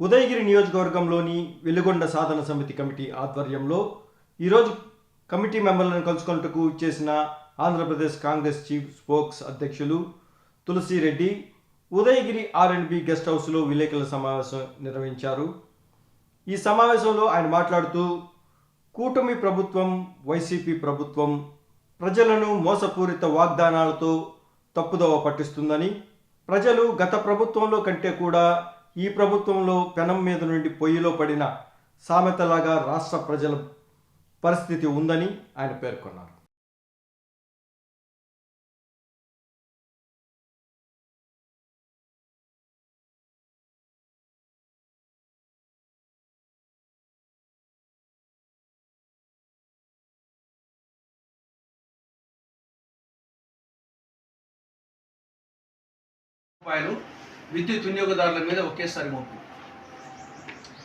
ఉదయగిరి నియోజకవర్గంలోని వెలుగొండ సాధన సమితి కమిటీ ఆధ్వర్యంలో ఈరోజు కమిటీ మెంబర్లను కలుసుకున్నట్టుకు ఇచ్చేసిన ఆంధ్రప్రదేశ్ కాంగ్రెస్ చీఫ్ స్పోక్స్ అధ్యక్షులు Tulasireddy Udayagiri R and B guest హౌస్లో విలేకరుల సమావేశం నిర్వహించారు. ఈ సమావేశంలో ఆయన మాట్లాడుతూ కూటమి ప్రభుత్వం వైసీపీ ప్రభుత్వం ప్రజలను మోసపూరిత వాగ్దానాలతో తప్పుదోవ పట్టిస్తుందని ప్రజలు గత ప్రభుత్వంలో కంటే కూడా ఈ ప్రభుత్వంలో పెనం మీద నుండి పొయ్యిలో పడిన సామెతలాగా రాష్ట్ర ప్రజల పరిస్థితి ఉందని ఆయన పేర్కొన్నారు. రూపాయలు విద్యుత్ వినియోగదారుల మీద ఒకేసారి మోపు.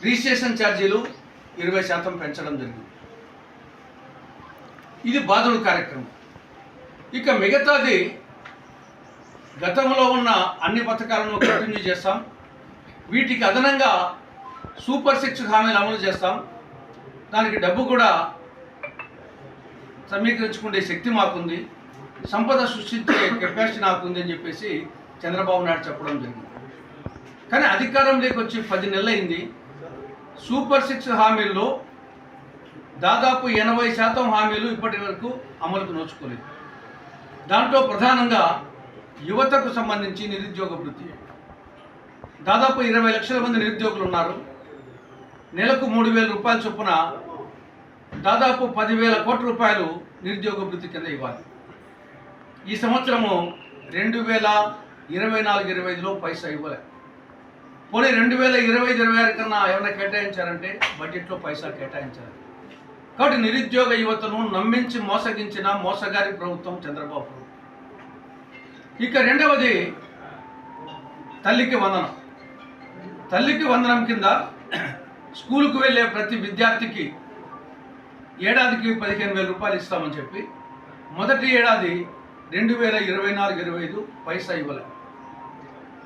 రిజిస్ట్రేషన్ ఛార్జీలు ఇరవై శాతం పెంచడం జరిగింది. ఇది బాధుడు కార్యక్రమం. ఇక మిగతాది గతంలో ఉన్న అన్ని పథకాలను కంటిన్యూ చేస్తాం. వీటికి అదనంగా సూపర్ సిక్స్ హామీలు అమలు చేస్తాం. దానికి డబ్బు కూడా సమీకరించుకునే శక్తి మాకుంది. సంపద సృష్టించే కెపాసిటీ నాకుంది అని చెప్పేసి చంద్రబాబు నాయుడు చెప్పడం జరిగింది. కానీ అధికారంలోకి వచ్చి పది నెలలైంది. సూపర్ సిక్స్ హామీల్లో దాదాపు ఎనభై శాతం హామీలు ఇప్పటి వరకు అమలుకు నోచుకోలేదు. దాంట్లో ప్రధానంగా యువతకు సంబంధించి నిరుద్యోగ వృత్తి. దాదాపు ఇరవై లక్షల మంది నిరుద్యోగులు ఉన్నారు. నెలకు మూడు వేల రూపాయల చొప్పున దాదాపు పదివేల కోట్ల రూపాయలు నిరుద్యోగ వృత్తి కింద ఇవ్వాలి. ఈ సంవత్సరము రెండు వేల ఇరవై నాలుగు ఇరవై ఐదులో పైసా ఇవ్వలే. పోనీ రెండు వేల ఇరవై ఐదు ఇరవై ఆరు కన్నా ఏమైనా కేటాయించారంటే బడ్జెట్లో పైసా కేటాయించారు కాబట్టి నిరుద్యోగ యువతను నమ్మించి మోసగించిన మోసగారి ప్రభుత్వం చంద్రబాబు. ప్రభుత్వం. ఇక రెండవది తల్లికి వందనం. తల్లికి వందనం కింద స్కూల్కు వెళ్ళే ప్రతి విద్యార్థికి ఏడాదికి పదిహేను వేల రూపాయలు ఇస్తామని చెప్పి మొదటి ఏడాది రెండు వేల ఇరవై నాలుగు ఇరవై ఐదు పైసా ఇవ్వలేదు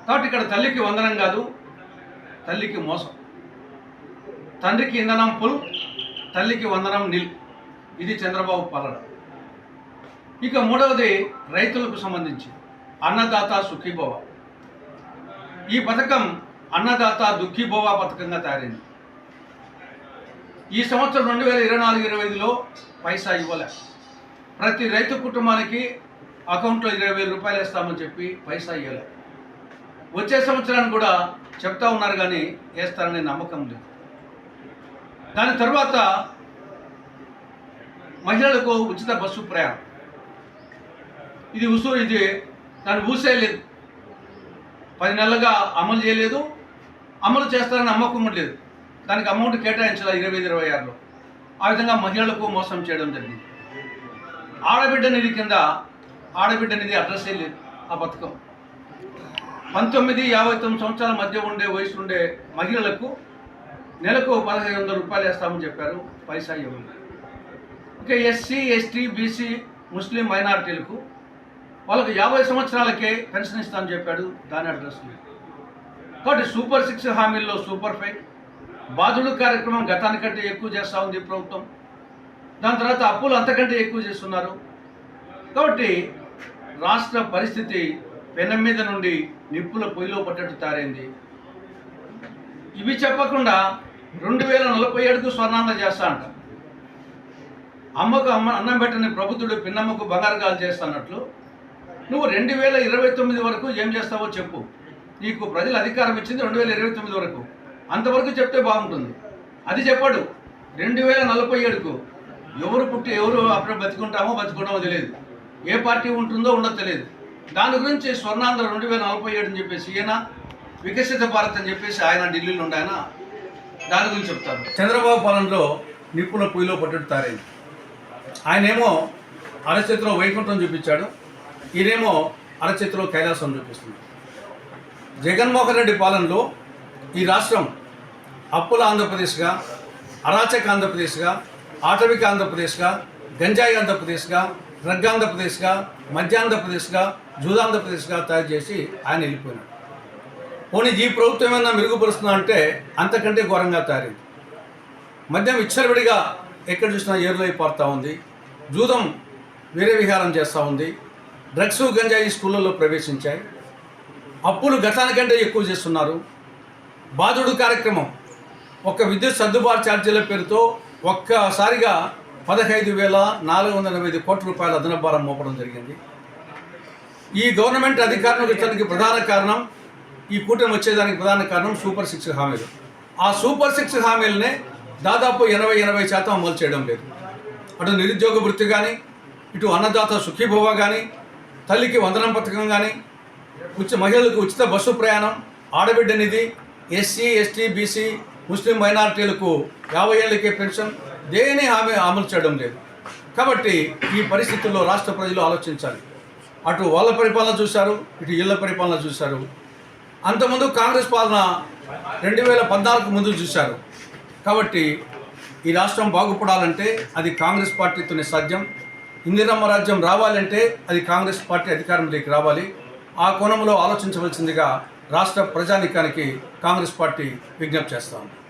కాబట్టి ఇక్కడ తల్లికి వందనం కాదు తల్లికి మోసం. తండ్రికి ఇంధనం పుల్ తల్లికి వందనం నిల్ ఇది చంద్రబాబు పాలన. ఇక మూడవది రైతులకు సంబంధించి అన్నదాత సుఖీభవ. ఈ పథకం అన్నదాత దుఃఖీభవ పథకంగా తయారైంది. ఈ సంవత్సరం రెండు వేల ఇరవై నాలుగు ఇరవై ఐదులో పైసా ఇవ్వలే. ప్రతి రైతు కుటుంబానికి అకౌంట్లో ఇరవై వేల రూపాయలు వేస్తామని చెప్పి పైసా ఇవ్వలేదు వచ్చే సంవత్సరాన్ని కూడా చెప్తా ఉన్నారు కానీ వేస్తారనే నమ్మకం లేదు. దాని తర్వాత మహిళలకు ఉచిత బస్సు ప్రయాణం. ఇది ఉసు ఇది దాన్ని ఊసేయలేదు. పది నెలలుగా అమలు చేయలేదు. అమలు చేస్తారని నమ్మకం లేదు. దానికి అమౌంట్ కేటాయించాలి ఇరవై ఐదు ఇరవై ఆరులో? ఆ విధంగా మహిళలకు మోసం చేయడం జరిగింది. ఆడబిడ్డ నిధి కింద ఆడబిడ్డ నిధి అడ్రస్సే లేదు. ఆ పథకం పంతొమ్మిది యాభై తొమ్మిది సంవత్సరాల మధ్య ఉండే వయసు ఉండే మహిళలకు నెలకు పదహైదు వందల రూపాయలు వేస్తామని చెప్పారు పైసా ఇవ్వమన్నారు ఇక ఎస్సీ ఎస్టీ బీసీ ముస్లిం మైనారిటీలకు వాళ్ళకు యాభై సంవత్సరాలకే పెన్షన్ ఇస్తామని చెప్పాడు దాని అడ్రస్ లేదు కాబట్టి సూపర్ సిక్స్ హామీల్లో సూపర్ ఫైవ్. బాధుడు కార్యక్రమం గతానికంటే ఎక్కువ చేస్తూ ఉంది ప్రభుత్వం. దాని తర్వాత అప్పులు అంతకంటే ఎక్కువ చేస్తున్నారు. కాబట్టి రాష్ట్ర పరిస్థితి పెనం మీద నుండి నిప్పుల పొయ్యిలో పట్టట్టు తారైంది ఇవి చెప్పకుండా రెండు వేల నలభై ఏడుకు స్వర్ణాంద చేస్తా అంట. అమ్మకు అమ్మ అన్నం పెట్టని ప్రభుత్వుడు పిన్నమ్మకు బంగారగాలు చేస్తానట్లు నువ్వు రెండు వేల ఇరవై తొమ్మిది వరకు ఏం చేస్తావో చెప్పు. నీకు ప్రజలు అధికారం ఇచ్చింది రెండు వేల ఇరవై తొమ్మిది వరకు. అంతవరకు చెప్తే బాగుంటుంది. అది చెప్పాడు. రెండు వేల నలభై ఏడుకు ఎవరు పుట్టి ఎవరు అప్పుడు బతుకుంటామో బతుకుంటామో తెలియదు. ఏ పార్టీ ఉంటుందో ఉండదు తెలియదు. దాని గురించి స్వర్ణాంధ్ర రెండు వేల నలభై ఏడు అని చెప్పేసి ఈయన వికసిత భారత్ అని చెప్పేసి ఆయన ఢిల్లీలో ఉండి ఆయన దాని గురించి చెప్తారు. చంద్రబాబు పాలనలో నిప్పుల పొయ్యిలో పట్టుడు ఆయనేమో అరచేతిలో వైకుంఠం చూపించాడు ఈయనేమో అరచేతిలో కైలాసం చూపిస్తుంది జగన్మోహన్ రెడ్డి పాలనలో ఈ రాష్ట్రం అప్పుల ఆంధ్రప్రదేశ్గా అరాచక ఆంధ్రప్రదేశ్గా ఆటవిక ఆంధ్రప్రదేశ్గా గంజాయి ఆంధ్రప్రదేశ్గా డ్రగ్ ఆంధ్రప్రదేశ్గా మధ్య ఆంధ్రప్రదేశ్గా జూదాంధ్రప్రదేశ్గా తయారు చేసి ఆయన వెళ్ళిపోయినాడు. పోనీ ఈ ప్రభుత్వం ఏమైనా మెరుగుపరుస్తుందా అంటే అంతకంటే ఘోరంగా తయారైంది. మద్యం విచ్చలవిడిగా ఎక్కడ చూసినా ఏరులై అయిపోతూ ఉంది. జూదం వేరే విహారం చేస్తూ ఉంది. డ్రగ్స్ గంజాయి స్కూళ్ళల్లో ప్రవేశించాయి. అప్పులు గతానికంటే ఎక్కువ చేస్తున్నారు. బాధుడు కార్యక్రమం. ఒక విద్యుత్ సర్దుబాటు ఛార్జీల పేరుతో ఒక్కసారిగా పదహైదు వేల నాలుగు వందల ఎనభై ఐదు కోట్ల రూపాయల అదనభారం భారం మోపడం జరిగింది. ఈ గవర్నమెంట్ అధికారంలోకి వచ్చడానికి ప్రధాన కారణం ఈ కూటమి వచ్చేదానికి ప్రధాన కారణం సూపర్ సిక్స్ హామీలు. ఆ సూపర్ సిక్స్ హామీలనే దాదాపు ఎనభై ఎనభై శాతం అమలు చేయడం లేదు. అటు నిరుద్యోగ వృత్తి కానీ ఇటు అన్నదాత సుఖీభవ కానీ తల్లికి వందనం పథకం కానీ ఉచిత మహిళలకు ఉచిత బస్సు ప్రయాణం ఆడబిడ్డ నిధి ఎస్సీ ఎస్టీ బీసీ ముస్లిం మైనారిటీలకు యాభై ఏళ్ళకే పెన్షన్ దేని ఆమె అమలు చేయడం లేదు. కాబట్టి ఈ పరిస్థితుల్లో రాష్ట్ర ప్రజలు ఆలోచించాలి. అటు వాళ్ళ పరిపాలన చూశారు ఇటు ఇళ్ళ పరిపాలన చూశారు. అంతకుముందు కాంగ్రెస్ పాలన రెండు వేల పద్నాలుగు ముందు చూశారు. కాబట్టి ఈ రాష్ట్రం బాగుపడాలంటే అది కాంగ్రెస్ పార్టీతోనే సాధ్యం. ఇందిరమ్మ రాజ్యం రావాలంటే అది కాంగ్రెస్ పార్టీ అధికారంలోకి రావాలి. ఆ కోణంలో ఆలోచించవలసిందిగా రాష్ట్ర ప్రజానికానికి కాంగ్రెస్ పార్టీ విజ్ఞప్తి చేస్తాం